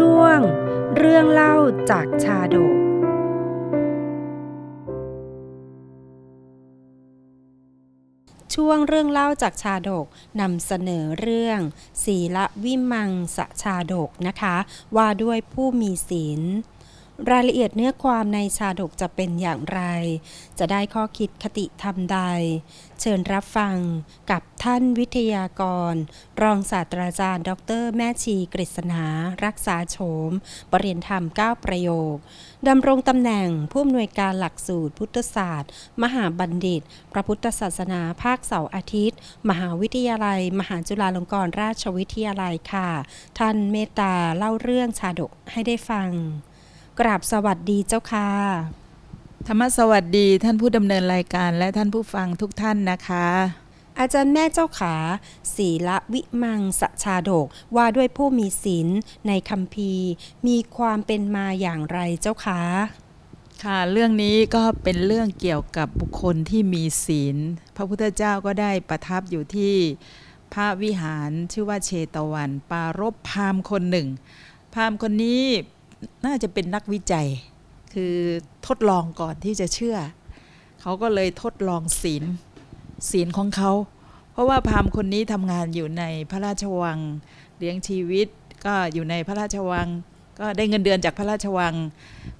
ช่วง เรื่องเล่าจากชาดก ช่วงเรื่องเล่าจากชาดกนำเสนอเรื่อง ศีละวิมังสชาดกนะคะ ว่าด้วยผู้มีศีล รายละเอียดเนื้อความในชาดกจะเป็นอย่างไร จะได้ข้อคิดคติธรรมใด เชิญรับฟังกับท่านวิทยากร รองศาสตราจารย์ ดร แม่ชีกฤษณา รักษาโฉมปรริญญาธรรม 9 ประโยค ดำรงตำแหน่งผู้อำนวยการหลักสูตรพุทธศาสตร์ มหาบัณฑิต พระพุทธศาสนาภาคเสาร์อาทิตย์ มหาวิทยาลัย มหาจุฬาลงกรณราชวิทยาลัยค่ะ ท่านเมตตาเล่าเรื่องชาดกให้ได้ฟัง กราบสวัสดีเจ้าค่ะ ธรรมสวัสดีท่านผู้ดำเนินรายการและท่านผู้ฟังทุกท่านนะคะ อาจารย์แม่เจ้าขาศีละวิมังสชาดกว่าด้วยผู้มีศีลในคัมภีร์มีความเป็นมาอย่างไรเจ้าคะค่ะเรื่องนี้ก็เป็นเรื่องเกี่ยวกับบุคคลที่มีศีล พระพุทธเจ้าก็ได้ประทับอยู่ที่พระวิหารชื่อว่าเชตวัน ปารบพราหมณ์คนหนึ่งพราหมณ์คนนี้ น่าจะเป็นนักวิจัย คือทดลองก่อนที่จะเชื่อ เขาก็เลยทดลองศีลศีลของเขา เพราะว่าพราหมณ์คนนี้ทำงานอยู่ในพระราชวังเลี้ยงชีวิต ก็อยู่ในพระราชวัง ก็ได้เงินเดือนจากพระราชวัง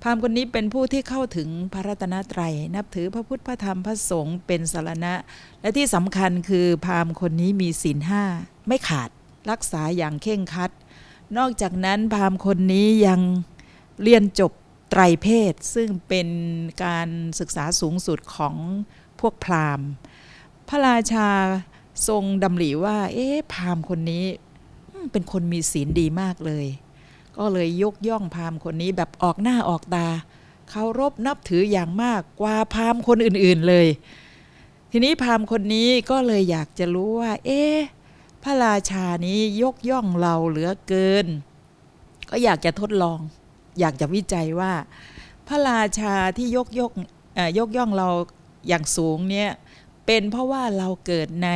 พราหมณ์คนนี้เป็นผู้ที่เข้าถึงพระรัตนตรัย นับถือพระพุทธพระธรรมพระสงฆ์เป็นสารณะ และที่สำคัญคือพราหมณ์คนนี้มีศีลห้าไม่ขาดรักษาอย่างเข่งคัด นอกจากนั้นพราหมณ์คนนี้ยัง เรียนจบไตรเพศ ซึ่งเป็นการศึกษาสูงสุดของพวกพราหมณ์ พระราชาทรงดำริว่า เอ๊ะพราหมณ์คนนี้เป็นคนมีศีลดีมากเลย ก็เลยยกย่องพราหมณ์คนนี้แบบออกหน้าออกตาเคารพนับถืออย่างมากกว่าพราหมณ์คนอื่นๆเลย ทีนี้พราหมณ์คนนี้ก็เลยอยากจะรู้ว่า เอ๊ะพระราชานี้ยกย่องเราเหลือเกิน ก็อยากจะทดลอง อยากจะวิจัยว่า พระราชาที่ยกยกยกย่องเราอย่างสูงเนี่ยเป็นเพราะว่าเราเกิดใน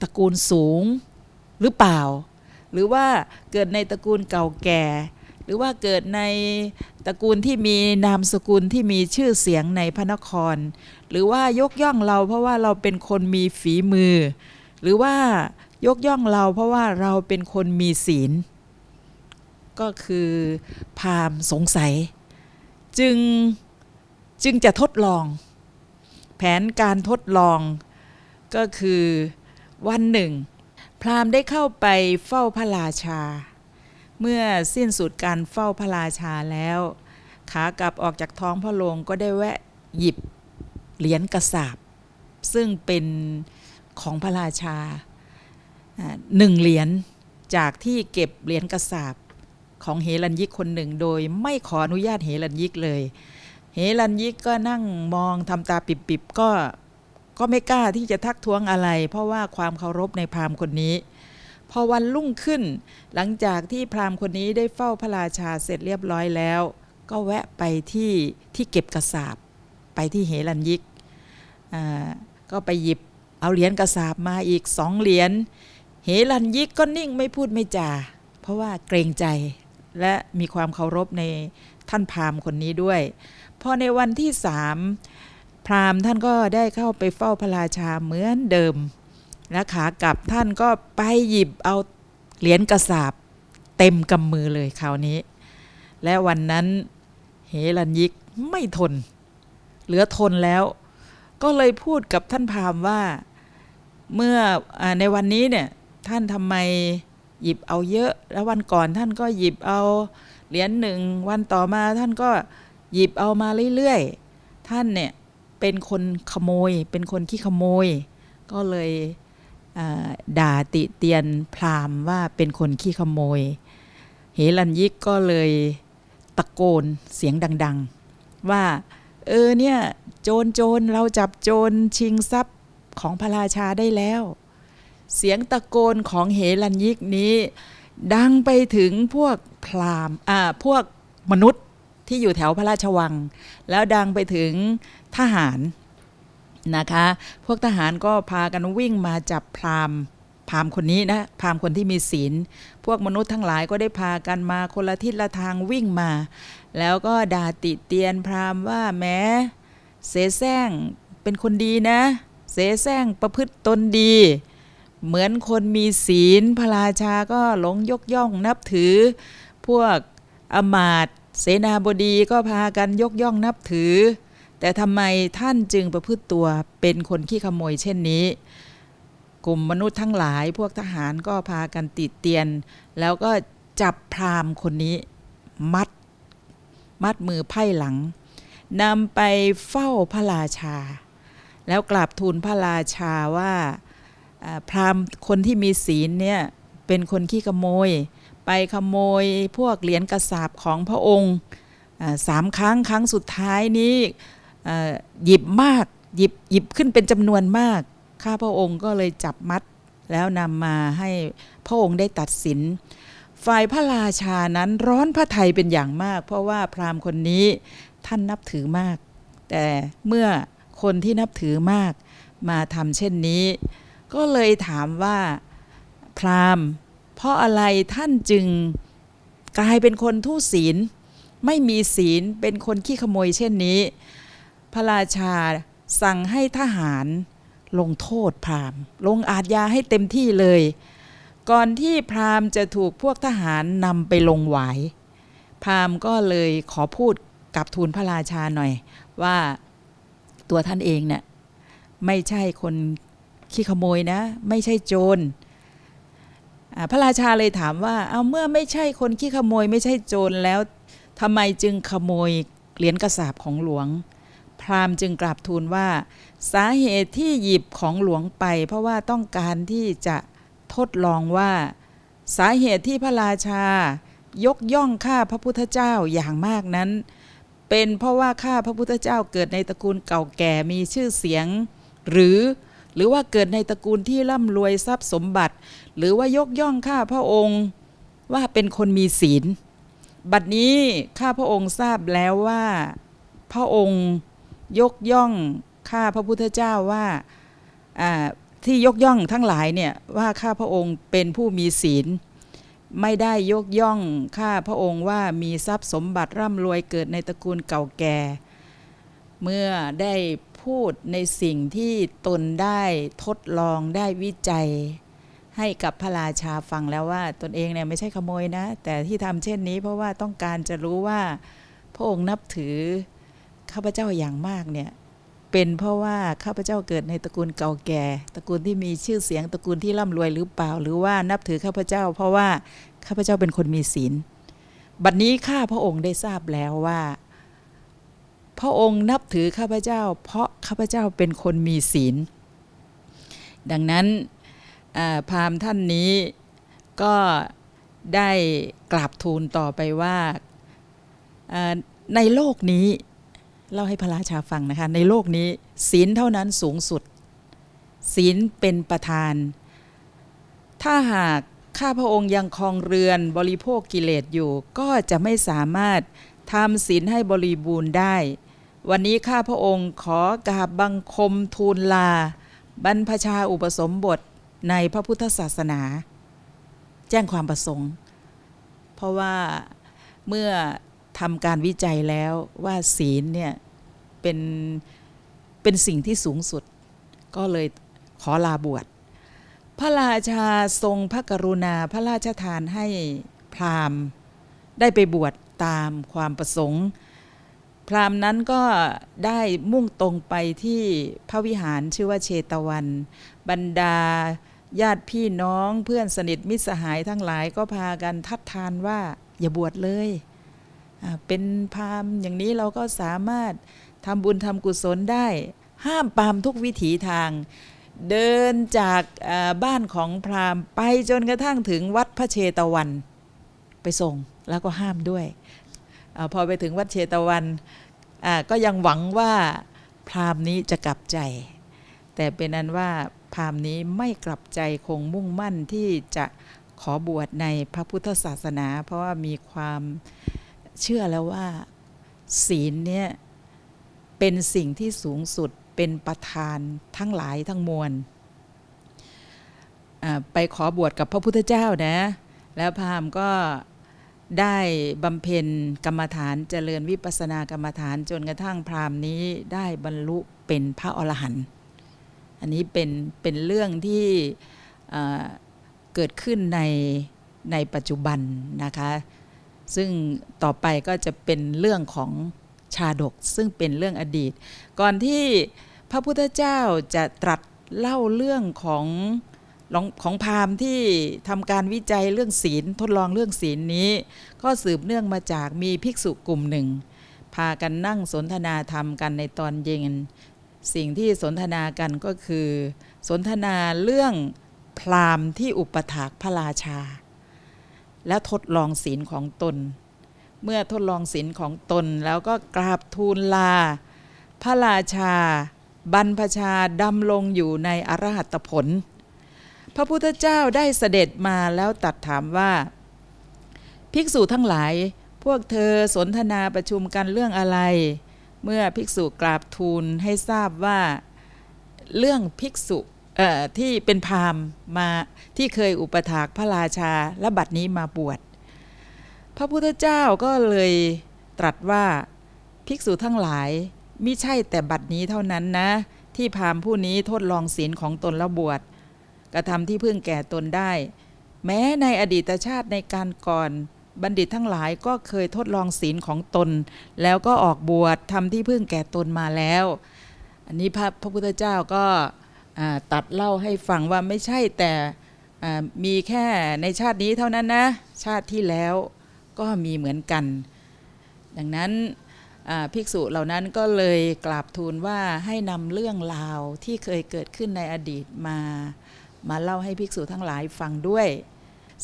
ตระกูลสูงหรือเปล่า หรือว่าเกิดในตระกูลเก่าแก่ หรือว่าเกิดในตระกูลที่มีนามสกุลที่มีชื่อเสียงในพระนคร หรือว่ายกย่องเราเพราะว่าเราเป็นคนมีฝีมือ หรือว่ายกย่องเราเพราะว่าเราเป็นคนมีศีล ก็คือพราหมณ์สงสัย จึงจึงจะทดลอง แผนการทดลองก็คือวันหนึ่ง พราหมณ์ได้เข้าไปเฝ้าพระราชา เมื่อสิ้นสุดการเฝ้าพระราชาแล้ว ขากลับออกจากท้องพระโรงก็ได้แวะหยิบเหรียญกระสาบซึ่งเป็นของพระราชาหนึ่งเหรียญจากที่เก็บเหรียญกระสาบ ของเฮลันยิกคนหนึ่ง โดยไม่ขออนุญาตเฮลันยิกเลย เฮลันยิกก็นั่งมองทำตาปิบๆก็ก็ไม่กล้าที่จะทักท้วงอะไร เพราะว่าความเคารพในพราหมณ์คนนี้ พอวันรุ่งขึ้น หลังจากที่พราหมณ์คนนี้ได้เฝ้าพระราชาเสร็จเรียบร้อยแล้ว ก็แวะไปที่ที่เก็บกระสาบไปที่เฮลันยิกก็ไปหยิบเอาเหรียญกระสาบมาอีกสองเหรียญเฮลันยิกก็นิ่งไม่พูดไม่จา เพราะว่าเกรงใจ และมีความเคารพในท่านพราหมณ์คนนี้ด้วย พอในวันที่สามพราหมณ์ท่านก็ได้เข้าไปเฝ้าพระราชาเหมือนเดิมและขากลับท่านก็ไปหยิบเอาเหรียญกระสาบเต็มกำมือเลยคราวนี้ และวันนั้นเฮลันยิกไม่ทน เหลือทนแล้ว ก็เลยพูดกับท่านพราหมณ์ว่าเมื่ออในวันนี้เนี่ยท่านทำไม หยิบเอาเยอะ แล้ววันก่อนท่านก็หยิบเอาเหรียญหนึ่งวันต่อมาท่านก็หยิบเอามาเรื่อยๆ ท่านเนี่ยเป็นคนขโมย เป็นคนขี้ขโมย ก็เลยด่าติเตียนพราหมณ์ว่าเป็นคนขี้ขโมย เฮลันยิกก็เลยตะโกนเสียงดัง ๆ ว่า เออเนี่ย โจรโจรเราจับโจรชิงทรัพย์ของพระราชาได้แล้ว เสียงตะโกนของเฮลันยิกนี้ ดังไปถึงพวกพราหมณ์อ่าพวกมนุษย์ที่อยู่แถวพระราชวัง แล้วดังไปถึงทหารนะคะ พวกทหารก็พากันวิ่งมาจับพราหม์พราหม์คนนี้นะพราหม์คนที่มีศีล พวกมนุษย์ทั้งหลายก็ได้พากันมาคนละทิศละทางวิ่งมา แล้วก็ด่าติเตียนพราหม์ว่าแม้เสแสร้งเป็นคนดีนะ เสแสร้งประพฤติตนดี เหมือนคนมีศีลพระราชาก็หลงยกย่องนับถือ พวกอมาตเสนาบดีก็พากันยกย่องนับถือ แต่ทำไมท่านจึงประพฤติตัวเป็นคนขี้ขโมยเช่นนี้ กลุ่มมนุษย์ทั้งหลายพวกทหารก็พากันติดเตียน แล้วก็จับพราหมณ์คนนี้ มัด มัดมือไพ่หลังนำไปเฝ้าพระราชา แล้วกราบทูลพระราชาว่า พราหมณ์คนที่มีศีลเนี่ยเป็นคนขี้ขโมย ไปขโมยพวกเหรียญกระสาบของพระองค์สามครั้งครั้งสุดท้ายนี้หยิบมากหยิบหยิบขึ้นเป็นจำนวนมาก ข้าพระองค์ก็เลยจับมัดแล้วนำมาให้พระองค์ได้ตัดสิน ฝ่ายพระราชานั้นร้อนพระไทยเป็นอย่างมาก เพราะว่าพราหมณ์คนนี้ท่านนับถือมาก แต่เมื่อคนที่นับถือมากมาทำเช่นนี้ ก็เลยถามว่าพราหมณ์ เพราะอะไรท่านจึงกลายเป็นคนทุศีล ไม่มีศีลเป็นคนขี้ขโมยเช่นนี้ พระราชาสั่งให้ทหารลงโทษพราหมณ์ ลงอาญญาให้เต็มที่เลย ก่อนที่พราหมณ์จะถูกพวกทหารนำไปลงหวาย พราหมณ์ก็เลยขอพูดกับทูลพระราชาหน่อย ว่าตัวท่านเองเนี่ยไม่ใช่คน ขี้ขโมยนะ ไม่ใช่โจรพระราชาเลยถามว่า เอาเมื่อไม่ใช่คนขี้ขโมยไม่ใช่โจรแล้วทำไมจึงขโมยเหรียญกระสาบของหลวง พราหมณ์จึงกราบทูลว่า สาเหตุที่หยิบของหลวงไป เพราะว่าต้องการที่จะทดลองว่า สาเหตุที่พระราชายกย่องข้าพระพุทธเจ้าอย่างมากนั้น เป็นเพราะว่าข้าพระพุทธเจ้าเกิดในตระกูลเก่าแก่มีชื่อเสียง หรือ หรือว่าเกิดในตระกูลที่ร่ำรวยทรัพย์สมบัติ หรือว่ายกย่องข้าพระองค์ว่าเป็นคนมีศีล บัดนี้ข้าพระองค์ทราบแล้วว่า พระองค์ยกย่องข้าพระพุทธเจ้าว่าที่ยกย่องทั้งหลายเนี่ยว่าข้าพระองค์เป็นผู้มีศีล ไม่ได้ยกย่องข้าพระองค์ว่ามีทรัพย์สมบัติร่ำรวยเกิดในตระกูลเก่าแก่ เมื่อได้ พูดในสิ่งที่ตนได้ทดลองได้วิจัย ให้กับพระราชาฟังแล้วว่าตนเองเนี่ยไม่ใช่ขโมยนะ แต่ที่ทำเช่นนี้เพราะว่าต้องการจะรู้ว่าพระองค์นับถือข้าพเจ้าอย่างมากเนี่ยเป็นเพราะว่าข้าพเจ้าเกิดในตระกูลเก่าแก่ ตระกูลที่มีชื่อเสียงตระกูลที่ร่ำรวยหรือเปล่า หรือว่านับถือข้าพเจ้า เพราะว่าข้าพเจ้าเป็นคนมีศีล บัดนี้ข้าพระองค์ได้ทราบแล้วว่า พระองค์นับถือข้าพเจ้า เพราะข้าพเจ้าเป็นคนมีศีล ดังนั้นพราหมณ์ท่านนี้ก็ได้กราบทูลต่อไปว่าในโลกนี้เล่าให้พระราชาฟังนะคะในโลกนี้ศีลเท่านั้นสูงสุด ศีลเป็นประธาน ถ้าหากข้าพระองค์ยังครองเรือนบริโภคกิเลสอยู่ ก็จะไม่สามารถ ทำศีลให้บริบูรณ์ได้ วันนี้ข้าพระองค์ขอกราบบังคมทูลลา บรรพชาอุปสมบทในพระพุทธศาสนา แจ้งความประสงค์ เพราะว่าเมื่อทำการวิจัยแล้วว่าศีลเนี่ยเป็นเป็นสิ่งที่สูงสุด ก็เลยขอลาบวช พระราชาทรงพระกรุณาพระราชทานให้พราหมณ์ ได้ไปบวช ตามความประสงค์ พราหมณ์นั้นก็ได้มุ่งตรงไปที่พระวิหารชื่อว่าเชตวัน บรรดาญาติพี่น้องเพื่อนสนิทมิตรสหายทั้งหลายก็พากันทัดทานว่าอย่าบวชเลยเป็นพราหมณ์อย่างนี้เราก็สามารถทำบุญทำกุศลได้ ห้ามปรามทุกวิถีทาง เดินจากบ้านของพราหมณ์ไปจนกระทั่งถึงวัดพระเชตวัน ไปส่งแล้วก็ห้ามด้วย อพอไปถึงวัดเชตวันก็ยังหวังว่าพราหมณ์นี้จะกลับใจ แต่เป็นนั้นว่าพราหมณ์นี้ไม่กลับใจคงมุ่งมั่นที่จะขอบวชในพระพุทธศาสนา เพราะว่ามีความเชื่อแล้วว่าศีลเนี่ยเป็นสิ่งที่สูงสุดเป็นประธานทั้งหลายทั้งมวลไปขอบวชกับพระพุทธเจ้านะ แล้วพราหมณ์ก็ ได้บำเพ็ญกรรมฐานเจริญวิปัสสนากรรมฐานจนกระทั่งพราหมณ์นี้ได้บรรลุเป็นพระอรหันต์อันนี้เป็นเป็นเรื่องที่เกิดขึ้นในในปัจจุบันนะคะ ซึ่งต่อไปก็จะเป็นเรื่องของชาดกซึ่งเป็นเรื่องอดีต ก่อนที่พระพุทธเจ้าจะตรัสเล่าเรื่องของ ของพราหมณ์ที่ทำการวิจัยเรื่องศีลทดลองเรื่องศีลนี้ ก็สืบเนื่องมาจากมีภิกษุกลุ่มหนึ่ง พากันนั่งสนทนาธรรมกันในตอนเย็น สิ่งที่สนทนากันก็คือ สนทนาเรื่องพราหมณ์ที่อุปถากพระราชา และทดลองศีลของตน เมื่อทดลองศีลของตนแล้วก็กราบทูลลา พระราชา บรรพชาดำลงอยู่ในอรหัตผล พระพุทธเจ้าได้เสด็จมาแล้วตรัดถามว่า ภิกษุทั้งหลาย พวกเธอสนทนาประชุมกันเรื่องอะไร เมื่อภิกษุกราบทูลให้ทราบว่าเรื่องภิกษุที่เป็นพราหมณ์มาที่เคยอุปถากพระราชาและบัดนี้มาบวช พระพุทธเจ้าก็เลยตรัสว่าภิกษุทั้งหลายมิใช่แต่บัดนี้เท่านั้นนะ ที่พราหมณ์ผู้นี้ทดลองศีลของตนแล้วบวช กระทำที่พึ่งแก่ตนได้ แม้ในอดีตชาติในการก่อน บัณฑิตทั้งหลายก็เคยทดลองศีลของตน แล้วก็ออกบวชทำที่พึ่งแก่ตนมาแล้ว อันนี้พระพระพุทธเจ้าก็ตัดเล่าให้ฟังว่าไม่ใช่แต่มีแค่ในชาตินี้เท่านั้นนะ ชาติที่แล้วก็มีเหมือนกัน ดังนั้นภิกษุเหล่านั้นก็เลยกราบทูลว่าให้นำเรื่องราวที่เคยเกิดขึ้นในอดีตมา มาเล่าให้ภิกษุทั้งหลายฟังด้วย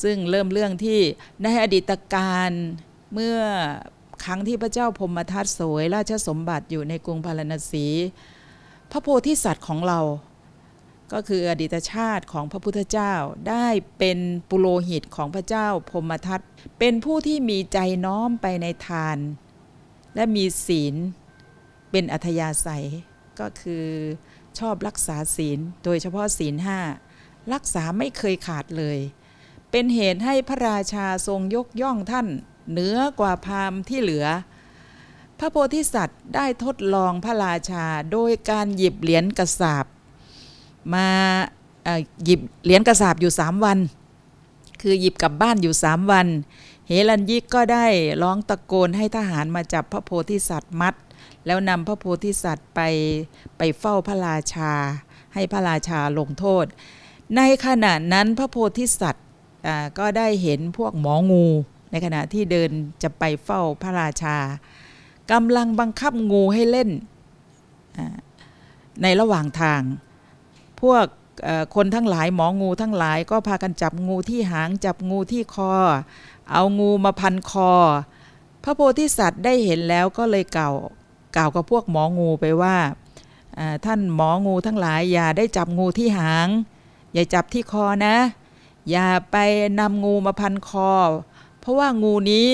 ซึ่งเริ่มเรื่องที่ในอดีตการเมื่อครั้งที่พระเจ้าพมทัตสวยราชสมบัติอยู่ในกรุงพาราณสี พระโพธิสัตว์ของเรา ก็คืออดีตชาติของพระพุทธเจ้าได้เป็นปุโรหิตของพระเจ้าพมทัตเป็นผู้ที่มีใจน้อมไปในทาน และมีศีลเป็นอัธยาศัยก็คือชอบรักษาศีล โดยเฉพาะศีลห้า รักษาไม่เคยขาดเลย เป็นเหตุให้พระราชาทรงยกย่องท่าน เหนือกว่าพราหมณ์ที่เหลือ พระโพธิสัตว์ได้ทดลองพระราชาโดยการหยิบเหรียญกระสาบมาหยิบเหรียญกระสาบอยู่สามวัน คือหยิบกลับบ้านอยู่สามวัน เฮลันยิกก็ได้ร้องตะโกนให้ทหารมาจับพระโพธิสัตว์มัด แล้วนำพระโพธิสัตว์ไปไปเฝ้าพระราชา ให้พระราชาลงโทษ ในขณะนั้นพระโพธิสัตว์ก็ได้เห็นพวกหมองู ในขณะที่เดินจะไปเฝ้าพระราชากำลังบังคับงูให้เล่นในระหว่างทาง พวกคนทั้งหลายหมองูทั้งหลายก็พากันจับงูที่หางจับงูที่คอ เอางูมาพันคอ พระโพธิสัตว์ได้เห็นแล้วก็เลยกล่าวกล่าวกับพวกหมองูไปว่าท่านหมองูทั้งหลายอย่าได้จับงูที่หาง อย่าจับที่คอนะ อย่าไปนำงูมาพันคอ เพราะว่างูนี้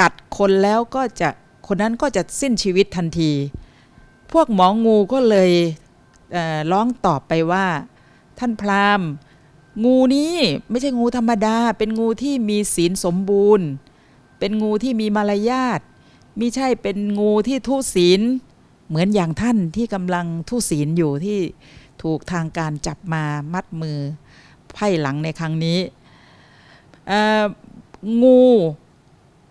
กัดคนแล้วก็จะคนนั้นก็จะสิ้นชีวิตทันที พวกหมองูก็เลยร้องตอบไปว่า ท่านพราหมณ์ งูนี้ไม่ใช่งูธรรมดา เป็นงูที่มีศีลสมบูรณ์ เป็นงูที่มีมารยาทมิใช่เป็นงูที่ทุศีล เหมือนอย่างท่านที่กำลังทุศีลอยู่ที่ ถูกทางการจับมามัดมือไพ่หลังในครั้งนี้งู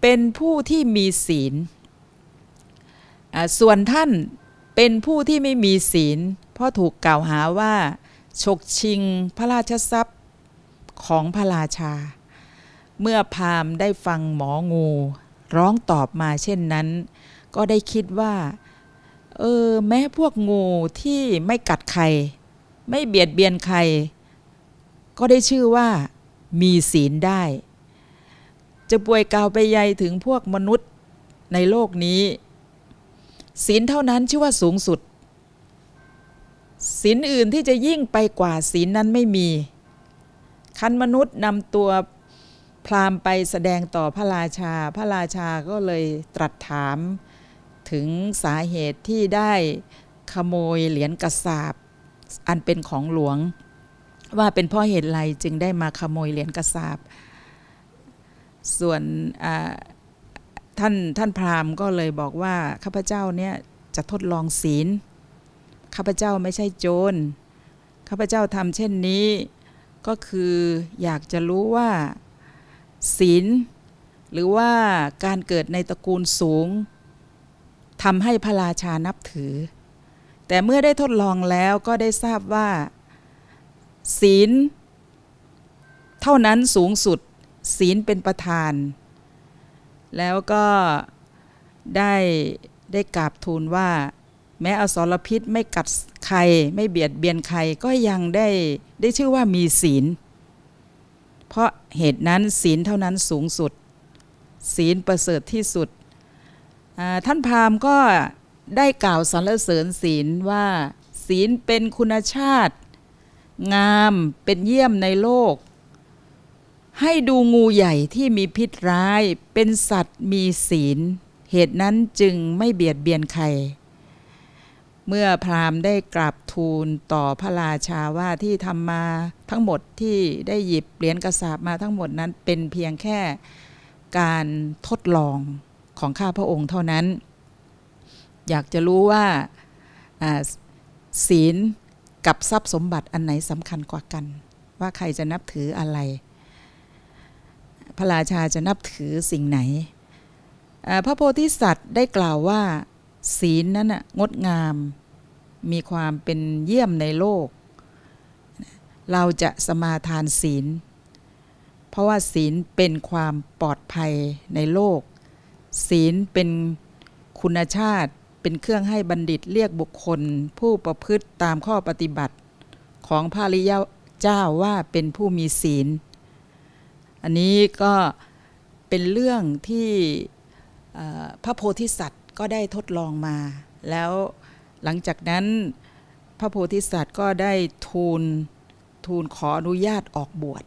เป็นผู้ที่มีศีล ส่วนท่านเป็นผู้ที่ไม่มีศีล เพราะถูกกล่าวหาว่าฉกชิงพระราชทรัพย์ของพระราชา เมื่อพามได้ฟังหมองู ร้องตอบมาเช่นนั้น ก็ได้คิดว่า เออ แม้พวกงูที่ไม่กัดใคร ไม่เบียดเบียนใคร ก็ได้ชื่อว่ามีศีลได้ จะป่วยกล่าวไปใยถึงพวกมนุษย์ในโลกนี้ ศีลเท่านั้นชื่อว่าสูงสุด ศีลอื่นที่จะยิ่งไปกว่าศีลนั้นไม่มี คันมนุษย์นำตัวพราหมณ์ไปแสดงต่อพระราชา พระราชาก็เลยตรัสถาม ถึงสาเหตุที่ได้ขโมยเหรียญกระสาบอันเป็นของหลวง ว่าเป็นเพ่อเหตุไรจึงได้มาขโมยเหรียญกระสาบส่วนท่านท่านพราหมณ์ก็เลยบอกว่าข้าพเจ้าเนี่ยจะทดลองศีลข้าพเจ้าไม่ใช่โจรข้าพเจ้าทำเช่นนี้ก็คืออยากจะรู้ว่าศีลหรือว่าการเกิดในตระกูลสูง ทำให้พระราชานับถือ แต่เมื่อได้ทดลองแล้วก็ได้ทราบว่า ศีล เท่านั้นสูงสุด ศีลเป็นประธาน แล้วก็ได้ได้กราบทูลว่า แม้อสรพิษไม่กัดใครไม่เบียดเบียนใครก็ยังได้ได้ชื่อว่ามีศีล เพราะเหตุนั้นศีลเท่านั้นสูงสุด ศีลประเสริฐที่สุด ท่านพราหมณ์ก็ได้กล่าวสรรเสริญศีลว่า ศีลเป็นคุณชาติ งามเป็นเยี่ยมในโลก ให้ดูงูใหญ่ที่มีพิษร้าย เป็นสัตว์มีศีล เหตุนั้นจึงไม่เบียดเบียนใคร เมื่อพราหมณ์ได้กราบทูลต่อพระราชาว่าที่ทำมาทั้งหมดที่ได้หยิบเหรียญกระสาบมาทั้งหมดนั้นเป็นเพียงแค่การทดลอง ของข้าพระองค์เท่านั้น อยากจะรู้ว่าศีลกับทรัพย์สมบัติอันไหนสำคัญกว่ากัน ว่าใครจะนับถืออะไร พระราชาจะนับถือสิ่งไหน พระโพธิสัตว์ได้กล่าวว่า ศีลนั้นงดงาม มีความเป็นเยี่ยมในโลก เราจะสมาทานศีล เพราะว่าศีลเป็นความปลอดภัยในโลก ศีลเป็นคุณชาติเป็นเครื่องให้บัณฑิตเรียกบุคคล ผู้ประพฤติตามข้อปฏิบัติ ของพระริยเจ้าว่าเป็นผู้มีศีล อันนี้ก็เป็นเรื่องที่พระโพธิสัตว์ก็ได้ทดลองมา แล้วหลังจากนั้นพระโพธิสัตว์ก็ได้ทูลทูลขออนุญาตออกบวช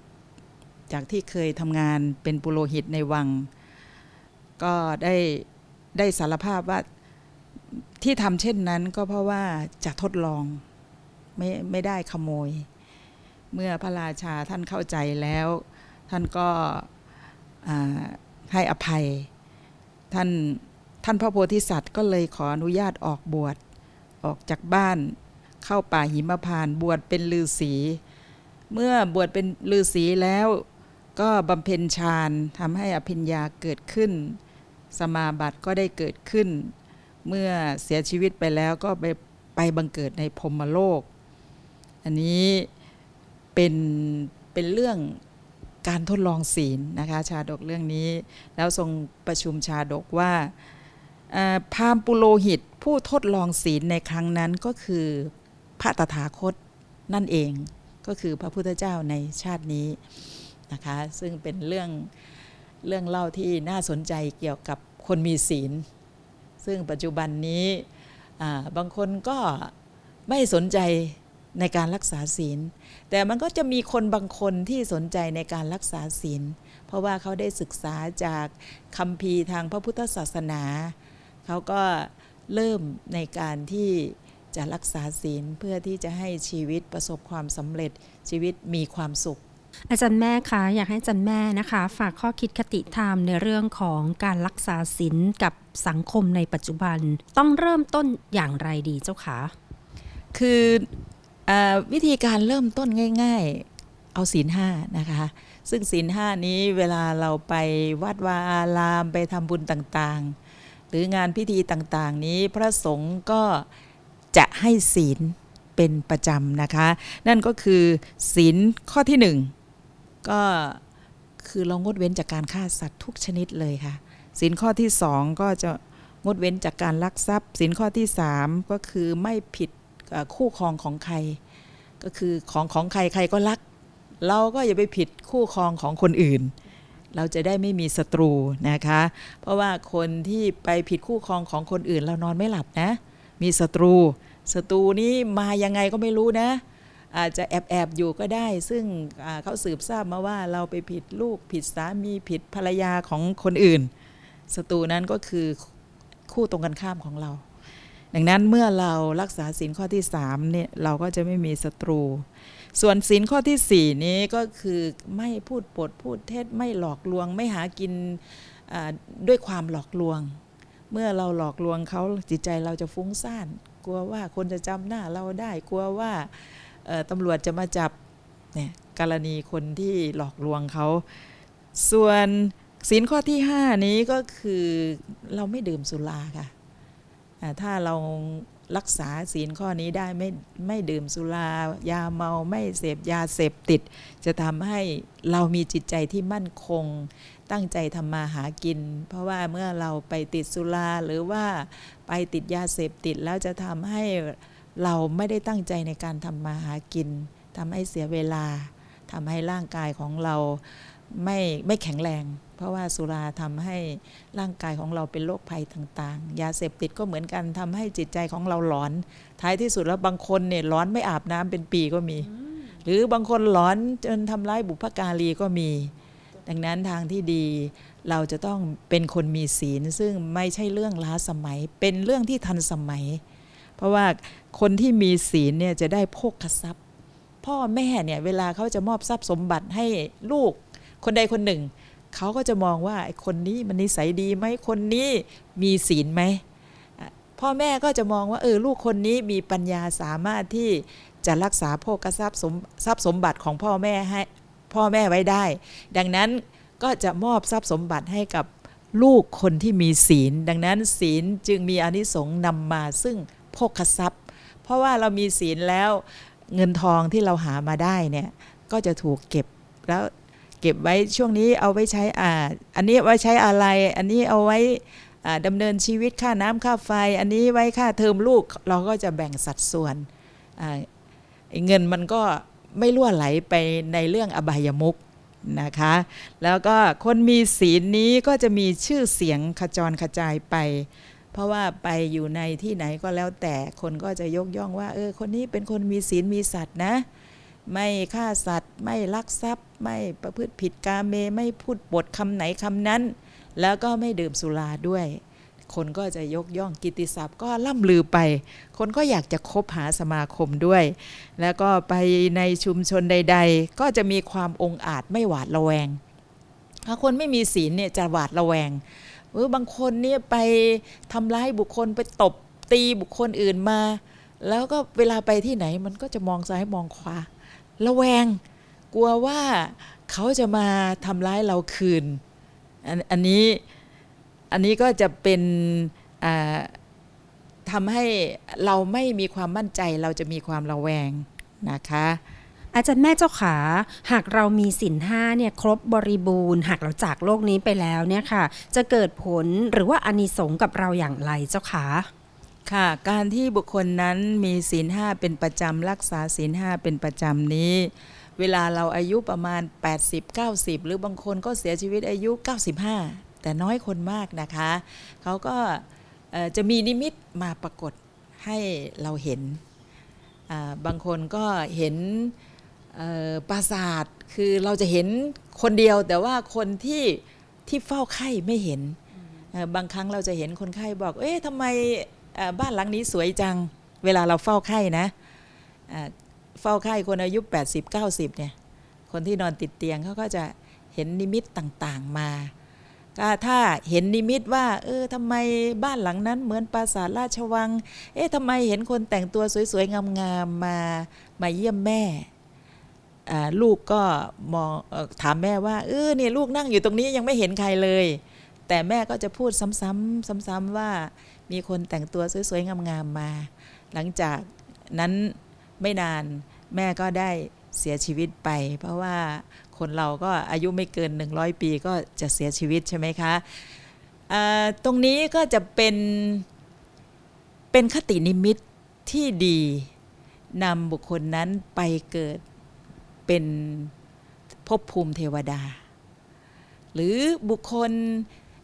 จากที่เคยทำงานเป็นปุโรหิตในวัง ก็ได้ได้สารภาพว่าที่ทำเช่นนั้นก็เพราะว่าจะทดลองไม่ไม่ได้ขโมย เมื่อพระราชาท่านเข้าใจแล้ว ท่านก็ให้อภัย ท่านท่านพระโพธิสัตว์ก็เลยขออนุญาตออกบวชออกจากบ้านเข้าป่าหิมพานต์บวชเป็นฤาษีเมื่อบวชเป็นฤาษีแล้วก็บำเพ็ญฌานทำให้อภิญญาเกิดขึ้น สมาบัติก็ได้เกิดขึ้น เมื่อเสียชีวิตไปแล้วก็ไปไปบังเกิดในพรหมโลก อันนี้เป็นเป็นเรื่องการทดลองศีลนะคะชาดกเรื่องนี้ แล้วทรงประชุมชาดกว่าพามปุโรหิตผู้ทดลองศีลในครั้งนั้นก็คือพระตถาคตนั่นเองก็คือพระพุทธเจ้าในชาตินี้นะคะซึ่งเป็นเรื่อง เรื่องเล่าที่น่าสนใจเกี่ยวกับคนมีศีล ซึ่งปัจจุบันนี้บางคนก็ไม่สนใจในการรักษาศีล แต่มันก็จะมีคนบางคนที่สนใจในการรักษาศีล เพราะว่าเขาได้ศึกษาจากคัมภีร์ทางพระพุทธศาสนา เขาก็เริ่มในการที่จะรักษาศีลเพื่อที่จะให้ชีวิตประสบความสำเร็จชีวิตมีความสุข อาจารย์แม่คะอยากให้อาจารย์แม่นะคะ ฝากข้อคิดคติธรรมในเรื่องของการรักษาศีลกับสังคมในปัจจุบัน ต้องเริ่มต้นอย่างไรดีเจ้าคะคืออวิธีการเริ่มต้นง่าย ๆ เอาศีลห้านะคะ ซึ่งศีลห้านี้เวลาเราไปวัดวาอารามไปทำบุญต่างๆ หรืองานพิธีต่างๆ นี้พระสงฆ์ก็จะให้ศีลเป็นประจำนะคะ นั่นก็คือศีลข้อที่หนึ่ง ก็คือเรางดเว้นจากการฆ่าสัตว์ทุกชนิดเลยค่ะศีลข้อที่สองก็จะงดเว้นจากการลักทรัพย์ศีลข้อที่สามก็คือไม่ผิดคู่ครองของใคร ก็คือของของใครใครก็รัก เราก็อย่าไปผิดคู่ครองของคนอื่น เราจะได้ไม่มีศัตรูนะคะ เพราะว่าคนที่ไปผิดคู่ครองของคนอื่น เรานอนไม่หลับนะ มีศัตรูศัตรูนี้มายังไงก็ไม่รู้นะ อาจจะแอบแอบอยู่ก็ได้ ซึ่งเขาสืบทราบมาว่าเราไปผิดลูกผิดสามีผิดภรรยาของคนอื่นศัตรูนั้นก็คือคู่ตรงกันข้ามของเรา ดังนั้นเมื่อเรารักษาศีลข้อที่3เนี่ยเราก็จะไม่มีศัตรู ส่วนศีลข้อที่สี่นี้ก็คือไม่พูดปดพูดเท็จไม่หลอกลวง ไม่หากินด้วยความหลอกลวง เมื่อเราหลอกลวงเขาจิตใจเราจะฟุ้งซ่าน กลัวว่าคนจะจำหน้าเราได้กลัวว่า ตำรวจจะมาจับเนี่ยกรณีคนที่หลอกลวงเขา ส่วนศีลข้อที่ 5 นี้ก็คือเราไม่ดื่มสุราค่ะถ้าเรารักษาศีลข้อนี้ได้ไม่ไม่ดื่มสุรายาเมาไม่เสพยาเสพติด จะทำให้เรามีจิตใจที่มั่นคง ตั้งใจทำมาหากิน เพราะว่าเมื่อเราไปติดสุราหรือว่าไปติดยาเสพติดแล้วจะทำให้ เราไม่ได้ตั้งใจในการทำมาหากินทำให้เสียเวลาทำให้ร่างกายของเราไม่ไม่แข็งแรง เพราะว่าสุราทำให้ร่างกายของเราเป็นโรคภัยต่างๆ ยาเสพติดก็เหมือนกันทำให้จิตใจของเราหลอน ท้ายที่สุดแล้วบางคนเนี่ยหลอนไม่อาบน้ำเป็นปีก็มี หรือบางคนหลอนจนทำร้ายบุพการีก็มี ดังนั้นทางที่ดีเราจะต้องเป็นคนมีศีล ซึ่งไม่ใช่เรื่องล้าสมัย เป็นเรื่องที่ทันสมัย เพราะว่าคนที่มีศีลเนี่ยจะได้โภคทรัพย์ พ่อแม่เนี่ยเวลาเขาจะมอบทรัพย์สมบัติให้ลูกคนใดคนหนึ่ง เขาก็จะมองว่าไอ้คนนี้มันนิสัยดีไหมคนนี้มีศีลไหมพ่อแม่ก็จะมองว่าเออลูกคนนี้มีปัญญาสามารถที่จะรักษาโภคทรัพย์สมทรัพย์สมบัติของพ่อแม่ให้พ่อแม่ไว้ได้ ดังนั้นก็จะมอบทรัพย์สมบัติให้กับลูกคนที่มีศีล ดังนั้นศีลจึงมีอนิสงส์นำมาซึ่ง ภคทรัพย์ เพราะว่าเรามีศีลแล้วเงินทองที่เราหามาได้เนี่ยก็จะถูกเก็บแล้วเก็บไว้ช่วงนี้เอาไว้ใช้อ่าอันนี้ไว้ใช้อะไร อันนี้เอาไว้อ่าดำเนินชีวิตค่าน้ำค่าไฟ อันนี้ไว้ค่าเทอมลูกเราก็จะแบ่งสัดส่วนเงินมันก็ไม่ล่วไหลไปในเรื่องอบายมุกนะคะ แล้วก็คนมีศีลนี้ก็จะมีชื่อเสียงขจรกระจายไป เพราะว่าไปอยู่ในที่ไหนก็แล้วแต่คนก็จะยกย่องว่า เออ คนนี้เป็นคนมีศีลมีสัตว์นะ ไม่ฆ่าสัตว์ ไม่ลักทรัพย์ ไม่ประพฤติผิดกาเม ไม่พูดบทคำไหนคำนั้น แล้วก็ไม่ดื่มสุราด้วย คนก็จะยกย่องกิติศัพท์ก็ล่ำลือไป คนก็อยากจะคบหาสมาคมด้วย แล้วก็ไปในชุมชนใด ๆ ก็จะมีความองอาจไม่หวาดระแวงถ้าคนไม่มีศีลเนี่ยจะหวาดระแวง เออบางคนเนี่ยไปทำร้ายบุคคลไปตบตีบุคคลอื่นมา แล้วก็เวลาไปที่ไหนมันก็จะมองซ้ายมองขวาระแวง กลัวว่าเขาจะมาทำร้ายเราคืนอันอันนี้อันนี้ก็จะเป็นทำให้เราไม่มีความมั่นใจเราจะมีความระแวงนะคะ อาจารย์แม่เจ้าขา หากเรามีสินห้าเนี่ยครบบริบูรณ์ หากเราจากโลกนี้ไปแล้วเนี่ยค่ะ จะเกิดผลหรือว่าอานิสงส์กับเราอย่างไรเจ้าขาค่ะการที่บุคคลนั้นมีศีลห้าเป็นประจำรักษาศีลห้าเป็นประจำนี้ เวลาเราอายุประมาณ 80 90 หรือบางคนก็เสียชีวิตอายุ 95 แต่น้อยคนมากนะคะเขาก็จะมีนิมิตมาปรากฏให้เราเห็น บางคนก็เห็น ปราสาทคือเราจะเห็นคนเดียว แต่ว่าคนที่ที่เฝ้าไข้ไม่เห็นบางครั้งเราจะเห็นคนไข้บอก เอ๊ะทำไมบ้านหลังนี้สวยจัง เวลาเราเฝ้าไข้นะเฝ้าไข้คนอายุ 80 90เนี่ย คนที่นอนติดเตียงเขาก็จะเห็นนิมิตต่างๆมา ก็ถ้าเห็นนิมิตว่า เออทำไมบ้านหลังนั้นเหมือนปราสาทราชวัง เอ๊ะทำไมเห็นคนแต่งตัวสวยๆงามๆมา มาเยี่ยมแม่ ลูกก็มองถามแม่ว่าเออเนี่ยลูกนั่งอยู่ตรงนี้ยังไม่เห็นใครเลย แต่แม่ก็จะพูดซ้ำๆซ้ำๆว่ามีคนแต่งตัวสวยๆงามๆมา หลังจากนั้นไม่นานแม่ก็ได้เสียชีวิตไป เพราะว่าคนเราก็อายุไม่เกิน 100 ปีก็จะเสียชีวิตใช่ไหมคะตรงนี้ก็จะเป็นเป็นคตินิมิตที่ดีนำบุคคลนั้นไปเกิด เป็นภพภูมิเทวดา หรือบุคคล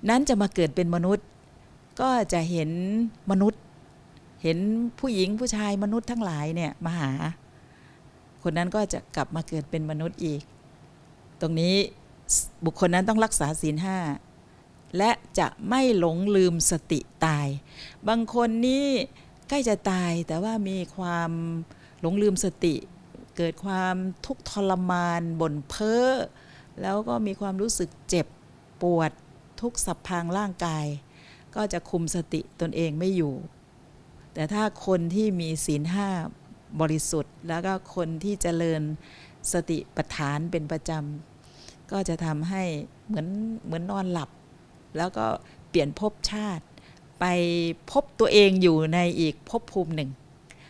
นั้นจะมาเกิดเป็นมนุษย์ ก็จะเห็นมนุษย์ เห็นผู้หญิงผู้ชายมนุษย์ทั้งหลายเนี่ยมาหา คนนั้นก็จะกลับมาเกิดเป็นมนุษย์อีก ตรงนี้บุคคลนั้นต้องรักษาศีลห้าและจะไม่หลงลืมสติตาย บางคนนี่ใกล้จะตายแต่ว่ามีความหลงลืมสติ เกิดความทุกข์ทรมานบ่นเพ้อแล้วก็มีความรู้สึกเจ็บปวดทุกสับพางร่างกาย ก็จะคุมสติตนเองไม่อยู่ แต่ถ้าคนที่มีศีลห้าบริสุทธิ์ แล้วก็คนที่เจริญสติปัฏฐานเป็นประจำ ก็จะทำให้เหมือนเหมือนนอนหลับ แล้วก็เปลี่ยนภพชาติ ไปพบตัวเองอยู่ในอีกภพภูมิหนึ่ง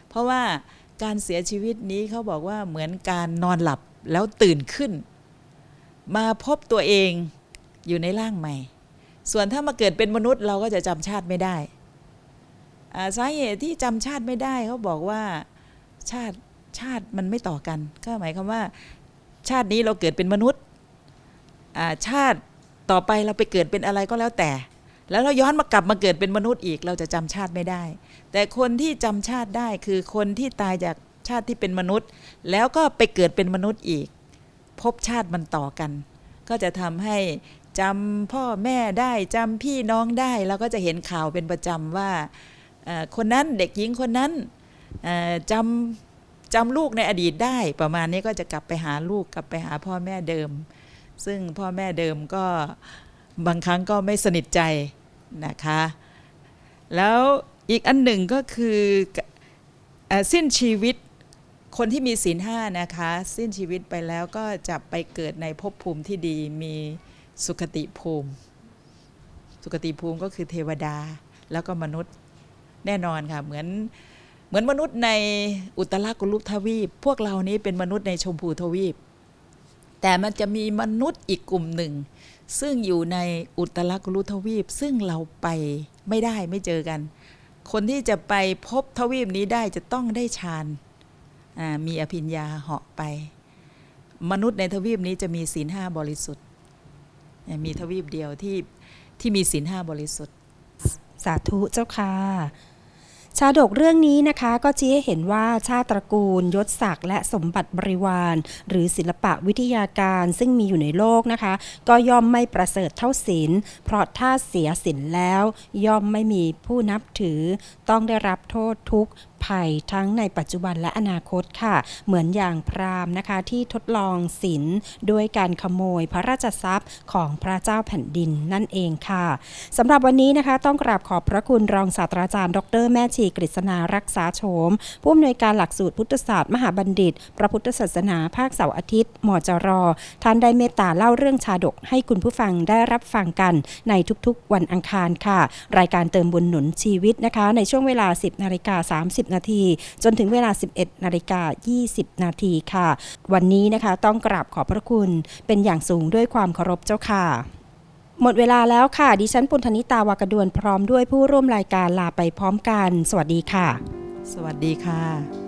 เพราะว่า การเสียชีวิตนี้เขาบอกว่าเหมือนการนอนหลับแล้วตื่นขึ้น มาพบตัวเองอยู่ในร่างใหม่ ส่วนถ้ามาเกิดเป็นมนุษย์เราก็จะจำชาติไม่ได้สาเหตุที่จำชาติไม่ได้เขาบอกว่าชาติชาติมันไม่ต่อกัน ก็หมายความว่า ชาตินี้เราเกิดเป็นมนุษย์ชาติต่อไปเราไปเกิดเป็นอะไรก็แล้วแต่ แล้วเราย้อนมากลับมาเกิดเป็นมนุษย์อีก เราจะจำชาติไม่ได้ แต่คนที่จำชาติได้คือคนที่ตายจากชาติที่เป็นมนุษย์ แล้วก็ไปเกิดเป็นมนุษย์อีกภพชาติมันต่อกัน ก็จะทำให้จำพ่อแม่ได้จำพี่น้องได้เราก็จะเห็นข่าวเป็นประจำว่าคนนั้นเด็กหญิงคนนั้นจำจำลูกในอดีตได้ ประมาณนี้ก็จะกลับไปหาลูกกลับไปหาพ่อแม่เดิม ซึ่งพ่อแม่เดิมก็บางครั้งก็ไม่สนิทใจนะคะ แล้ว อีกอันหนึ่งก็คือเอ่อสิ้นชีวิตคนที่มีศีลห้านะคะ สิ้นชีวิตไปแล้วก็จะไปเกิดในภพภูมิที่ดีมีสุขติภูมิ สุขติภูมิก็คือเทวดาแล้วก็มนุษย์แน่นอนค่ะเหมือนเหมือนมนุษย์ในอุตรากุลุทวีป พวกเรานี้เป็นมนุษย์ในชมพูทวีป แต่มันจะมีมนุษย์อีกกลุ่มหนึ่ง ซึ่งอยู่ในอุตรากุลุทวีป ซึ่งเราไปไม่ได้ไม่เจอกัน คนที่จะไปพบทวีปนี้ได้จะต้องได้ฌานมีอภิญญาเหาะไป มนุษย์ในทวีปนี้จะมีศีลห้าบริสุทธิ์ มีทวีปเดียวที่ที่มีศีลห้าบริสุทธิ์ สาธุเจ้าค่ะ ชาดกเรื่องนี้นะคะก็ชี้ให้เห็นว่าชาติตระกูล ยศศักดิ์และสมบัติบริวาร หรือศิลปะวิทยาการซึ่งมีอยู่ในโลกนะคะ ก็ย่อมไม่ประเสริฐเท่าศีลเพราะถ้าเสียศีลแล้ว ย่อมไม่มีผู้นับถือ ต้องได้รับโทษทุกข์ ภัยทั้งในปัจจุบันและอนาคตค่ะ เหมือนอย่างพราหมณ์นะคะที่ทดลองศีลด้วยการขโมยพระราชทรัพย์ของพระเจ้าแผ่นดินนั่นเองค่ะสำหรับวันนี้นะคะ ต้องกราบขอบพระคุณรองศาสตราจารย์ ดร แม่ชีกฤษณารักษาโฉมผู้อำนวยการหลักสูตรพุทธศาสตร์มหาบัณฑิต พระพุทธศาสนาภาคเสาร์อาทิตย์มจรท่านได้เมตตาเล่าเรื่องชาดกให้คุณผู้ฟังได้รับฟังกันในทุกๆ วันอังคารค่ะ รายการเติมบุญหนุนชีวิตนะคะ ในช่วงเวลา 10นาฬิกา30นาที จนถึงเวลา 11นาฬิกา20 นาทีค่ะ วันนี้นะคะต้องกราบขอบพระคุณเป็นอย่างสูงด้วยความเคารพเจ้าค่ะหมดเวลาแล้วค่ะ ดิฉันปุณธนิตาวากดวนพร้อมด้วยผู้ร่วมรายการลาไปพร้อมกัน สวัสดีค่ะ สวัสดีค่ะ